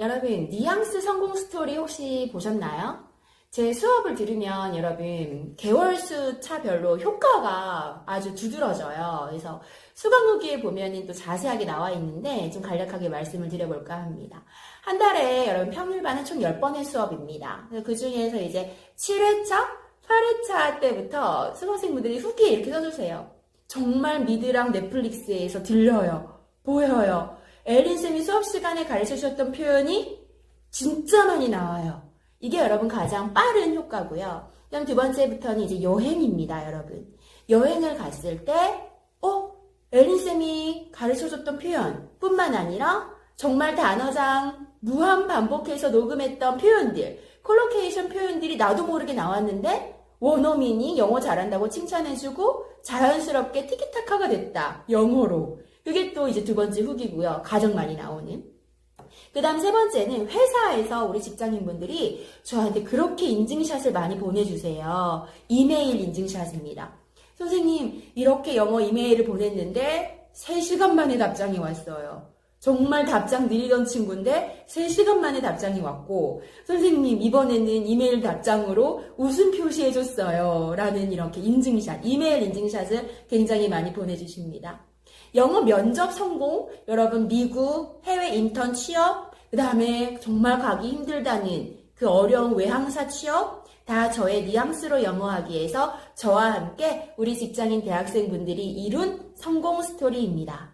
여러분, 뉘앙스 성공 스토리 혹시 보셨나요? 제 수업을 들으면 여러분, 개월수 차별로 효과가 아주 두드러져요. 그래서 수강 후기에 보면은 또 자세하게 나와 있는데 좀 간략하게 말씀을 드려볼까 합니다. 한 달에 여러분 평일반은 총 10번의 수업입니다. 그 중에서 이제 7회차, 8회차 때부터 수강생분들이 후기에 이렇게 써주세요. 정말 미드랑 넷플릭스에서 들려요. 보여요. 에린 쌤이 수업 시간에 가르쳐 주셨던 표현이 진짜 많이 나와요. 이게 여러분 가장 빠른 효과고요. 그다음 두 번째부터는 이제 여행입니다, 여러분. 여행을 갔을 때, 어? 에린 쌤이 가르쳐 줬던 표현 뿐만 아니라 정말 단어장 무한 반복해서 녹음했던 표현들, 콜로케이션 표현들이 나도 모르게 나왔는데 원어민이 영어 잘한다고 칭찬해주고 자연스럽게 티키타카가 됐다. 영어로. 그게 또 이제 두 번째 후기고요. 가장 많이 나오는. 그 다음 세 번째는 회사에서 우리 직장인분들이 저한테 그렇게 인증샷을 많이 보내주세요. 이메일 인증샷입니다. 선생님, 이렇게 영어 이메일을 보냈는데 3시간 만에 답장이 왔어요. 정말 답장 느리던 친구인데 3시간 만에 답장이 왔고 선생님 이번에는 이메일 답장으로 웃음 표시해줬어요. 라는 이렇게 인증샷, 이메일 인증샷을 굉장히 많이 보내주십니다. 영어 면접 성공, 여러분 미국 해외 인턴 취업, 그 다음에 정말 가기 힘들다는 그 어려운 외항사 취업, 다 저의 뉘앙스로 영어하기에서 저와 함께 우리 직장인 대학생분들이 이룬 성공 스토리입니다.